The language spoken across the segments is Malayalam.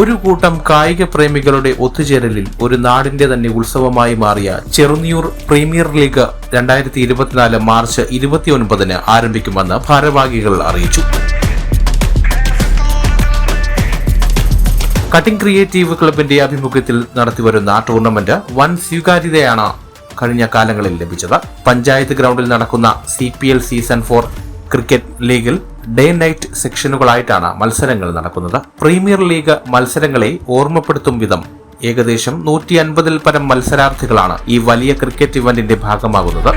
ഒരു കൂട്ടം കായിക പ്രേമികളുടെ ഒത്തുചേരലിൽ ഒരു നാടിന്റെ തന്നെ ഉത്സവമായി മാറിയ ചെറുനിയൂർ പ്രീമിയർ ലീഗ് രണ്ടായിരത്തി ഇരുപത്തിനാല് മാർച്ച് ഇരുപത്തിയൊൻപതിന് ആരംഭിക്കുമെന്ന് ഭാരവാഹികൾ അറിയിച്ചു. കട്ടിംഗ് ക്രിയേറ്റീവ് ക്ലബിന്റെ ആഭിമുഖ്യത്തിൽ നടത്തിവരുന്ന ടൂർണമെന്റ് വൻ സ്വീകാര്യതയാണ് കഴിഞ്ഞ കാലങ്ങളിൽ ലഭിച്ചത്. പഞ്ചായത്ത് ഗ്രൗണ്ടിൽ നടക്കുന്ന C P L season four cricket ലീഗിൽ ഡേ നൈറ്റ് സെക്ഷനുകളായിട്ടാണ് മത്സരങ്ങൾ നടക്കുന്നത്. പ്രീമിയർ ലീഗ് മത്സരങ്ങളെ ഓർമ്മപ്പെടുത്തും വിധം ഏകദേശം നൂറ്റി അൻപതിൽ പരം മത്സരാർത്ഥികളാണ് ഈ വലിയ ക്രിക്കറ്റ് ഇവന്റിന്റെ ഭാഗമാകുന്നത്.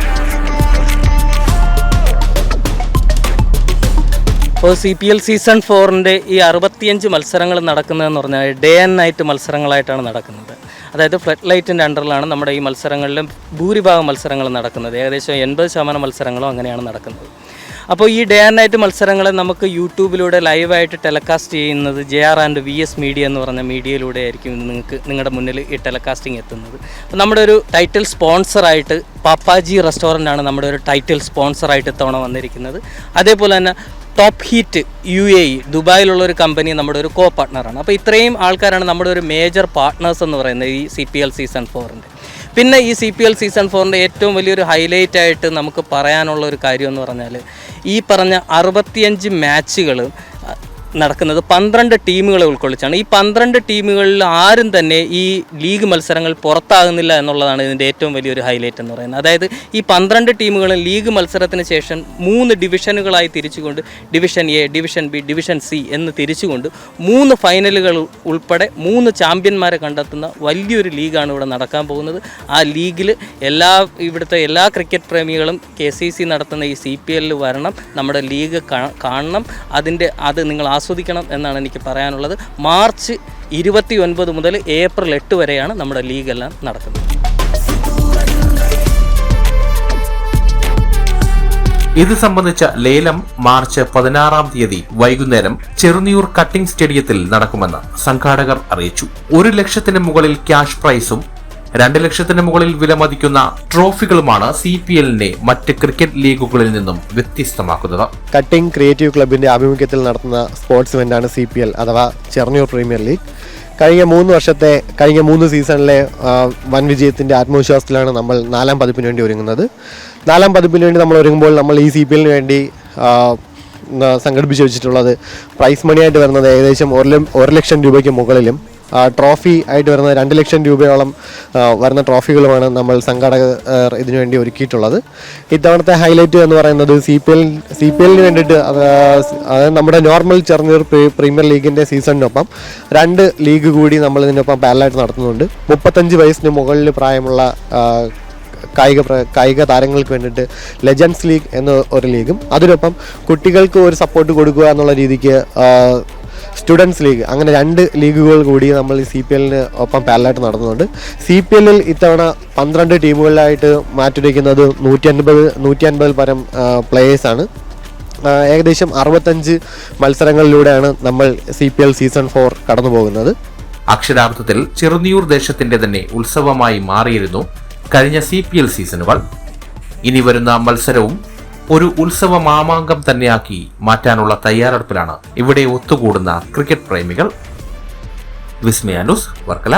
ഇപ്പോൾ സി പി എൽ സീസൺ ഫോറിന്റെ ഈ അറുപത്തിയഞ്ച് മത്സരങ്ങൾ നടക്കുന്നതെന്ന് പറഞ്ഞാൽ ഡേ ആൻഡ് നൈറ്റ് മത്സരങ്ങളായിട്ടാണ് നടക്കുന്നത്. അതായത് ഫ്ലഡ് ലൈറ്റിന്റെ അണ്ടറിലാണ് നമ്മുടെ ഈ മത്സരങ്ങളിലും ഭൂരിഭാഗം മത്സരങ്ങൾ നടക്കുന്നത്. ഏകദേശം എൺപത് ശതമാനം മത്സരങ്ങളും അങ്ങനെയാണ് നടക്കുന്നത്. അപ്പോൾ ഈ ഡേ ആൻഡ് നൈറ്റ് മത്സരങ്ങളെ നമുക്ക് യൂട്യൂബിലൂടെ ലൈവായിട്ട് ടെലികാസ്റ്റ് ചെയ്യുന്നത് J R and V S media എന്ന് പറഞ്ഞ മീഡിയയിലൂടെ ആയിരിക്കും നിങ്ങൾക്ക് നിങ്ങളുടെ മുന്നിൽ ഈ ടെലികാസ്റ്റിംഗ് എത്തുന്നത്. അപ്പോൾ നമ്മുടെ ഒരു ടൈറ്റിൽ സ്പോൺസറായിട്ട് പാപ്പാജി റെസ്റ്റോറന്റ് ആണ് നമ്മുടെ ഒരു ടൈറ്റിൽ സ്പോൺസറായിട്ട് ഇത്തവണ വന്നിരിക്കുന്നത്. അതേപോലെ തന്നെ top heat U A E ദുബായിലുള്ള ഒരു കമ്പനി നമ്മുടെ ഒരു കോ പാർട്ട്ണറാണ് അപ്പോൾ ഇത്രയും ആൾക്കാരാണ് നമ്മുടെ ഒരു മേജർ പാർട്ട്നേഴ്സ് എന്ന് പറയുന്നത് ഈ സി പി എൽ സീസൺ ഫോറിന്റെ പിന്നെ ഈ സി പി എൽ സീസൺ ഫോറിന്റെ ഏറ്റവും വലിയൊരു ഹൈലൈറ്റ് ആയിട്ട് നമുക്ക് പറയാനുള്ള ഒരു കാര്യം എന്ന് പറഞ്ഞാൽ ഈ പറഞ്ഞ അറുപത്തിയഞ്ച് മാച്ചുകൾ നടക്കുന്നത് പന്ത്രണ്ട് ടീമുകളെ ഉൾക്കൊള്ളിച്ചാണ്. ഈ പന്ത്രണ്ട് ടീമുകളിൽ ആരും തന്നെ ഈ ലീഗ് മത്സരങ്ങൾ പുറത്താകുന്നില്ല എന്നുള്ളതാണ് ഇതിന്റെ ഏറ്റവും വലിയൊരു ഹൈലൈറ്റ് എന്ന് പറയുന്നത്. അതായത് ഈ പന്ത്രണ്ട് ടീമുകളും ലീഗ് മത്സരത്തിന് ശേഷം മൂന്ന് ഡിവിഷനുകളായി തിരിച്ചുകൊണ്ട് division A division B division C എന്ന് തിരിച്ചുകൊണ്ട് മൂന്ന് ഫൈനലുകൾ ഉൾപ്പെടെ മൂന്ന് ചാമ്പ്യന്മാരെ കണ്ടെത്തുന്ന വലിയൊരു ലീഗാണ് ഇവിടെ നടക്കാൻ പോകുന്നത്. ആ ലീഗിൽ എല്ലാ ഇവിടുത്തെ എല്ലാ ക്രിക്കറ്റ് പ്രേമികളും കെ സി സി നടത്തുന്ന ഈ സി പി എല്ലിൽ വരണം. നമ്മുടെ ലീഗ് കാണണം. അതിന്റെ അത് നിങ്ങൾ ആസ്വദിക്കണം എന്നാണ് എനിക്ക് പറയാനുള്ളത്. മാർച്ച് ഇരുപത്തി ഒൻപത് മുതൽ ഏപ്രിൽ എട്ട് വരെയാണ് നമ്മുടെ ലീഗെല്ലാം നടക്കുന്നത്. ഇത് സംബന്ധിച്ച ലേലം മാർച്ച് പതിനാറാം തീയതി വൈകുന്നേരം ചെറുനിയൂർ കട്ടിംഗ് സ്റ്റേഡിയത്തിൽ നടക്കുമെന്ന് സംഘാടകർ അറിയിച്ചു. ഒരു ലക്ഷത്തിന് മുകളിൽ ക്യാഷ് പ്രൈസും രണ്ട് ലക്ഷത്തിന് മുകളിൽ വിലമതിക്കുന്ന ട്രോഫികളുമാണ് സി പി എല്ലിനെ മറ്റ് ക്രിക്കറ്റ് ലീഗുകളിൽ നിന്നും വ്യത്യസ്തമാക്കുന്നത്. കട്ടിംഗ് ക്രിയേറ്റീവ് ക്ലബിന്റെ ആഭിമുഖ്യത്തിൽ നടത്തുന്ന സ്പോർട്സ് ഇവന്റാണ് സി പി എൽ അഥവാ ചെർണിയൂർ പ്രീമിയർ ലീഗ്. കഴിഞ്ഞ മൂന്ന് വർഷത്തെ കഴിഞ്ഞ മൂന്ന് സീസണിലെ വൻ വിജയത്തിന്റെ ആത്മവിശ്വാസത്തിലാണ് നമ്മൾ നാലാം പതിപ്പിന് വേണ്ടി ഒരുങ്ങുന്നത്. നാലാം പതിപ്പിന് വേണ്ടി നമ്മൾ ഒരുങ്ങുമ്പോൾ നമ്മൾ ഈ സി പി എല്ലിന് വേണ്ടി സംഘടിപ്പിച്ച് വെച്ചിട്ടുള്ളത് പ്രൈസ് മണിയായിട്ട് വരുന്നത് ഏകദേശം ഒരു ഒരു ലക്ഷം രൂപയ്ക്ക് മുകളിലും ട്രോഫി ആയിട്ട് വരുന്ന രണ്ട് ലക്ഷം രൂപയോളം വരുന്ന ട്രോഫികളുമാണ് നമ്മൾ സംഘാടകർ ഇതിനുവേണ്ടി ഒരുക്കിയിട്ടുള്ളത്. ഇത്തവണത്തെ ഹൈലൈറ്റ് എന്ന് പറയുന്നത് C P L C P എല്ലിന് വേണ്ടിയിട്ട് നമ്മുടെ നോർമൽ ചെറുനീർ പ്രീമിയർ ലീഗിന്റെ സീസണിനൊപ്പം രണ്ട് ലീഗ് കൂടി നമ്മൾ ഇതിനൊപ്പം പാരലായിട്ട് നടത്തുന്നുണ്ട്. മുപ്പത്തഞ്ച് വയസ്സിന് മുകളിൽ പ്രായമുള്ള കായിക കായിക താരങ്ങൾക്ക് വേണ്ടിയിട്ട് ലെജൻസ് ലീഗ് എന്ന ഒരു ലീഗും. അതിനൊപ്പം കുട്ടികൾക്ക് ഒരു സപ്പോർട്ട് കൊടുക്കുക എന്നുള്ള രീതിക്ക് സ്റ്റുഡൻസ് ലീഗ്. അങ്ങനെ രണ്ട് ലീഗുകൾ കൂടി നമ്മൾ ഈ സി പി എല്ലിന് ഒപ്പം പാരലായിട്ട് നടന്നുണ്ട് സി പി എല്ലിൽ ഇത്തവണ പന്ത്രണ്ട് ടീമുകളിലായിട്ട് മാറ്റിവെക്കുന്നത് നൂറ്റി അൻപത് നൂറ്റി അൻപതിൽ പരം പ്ലേയേഴ്സാണ് ഏകദേശം അറുപത്തഞ്ച് മത്സരങ്ങളിലൂടെയാണ് നമ്മൾ C P L season four കടന്നു പോകുന്നത് അക്ഷരാർത്ഥത്തിൽ ചെറുനിയൂർ ദേശത്തിന്റെ തന്നെ ഉത്സവമായി മാറിയിരുന്നു കഴിഞ്ഞ സി പി എൽ സീസണുകൾ ഇനി വരുന്ന മത്സരവും ഒരു ഉത്സവ മാമാങ്കം തന്നെയാക്കി മാറ്റാനുള്ള തയ്യാറെടുപ്പിലാണ് ഇവിടെ ഒത്തുകൂടുന്ന ക്രിക്കറ്റ് പ്രേമികൾ. വിസ്മയാനുസ് വർക്കല.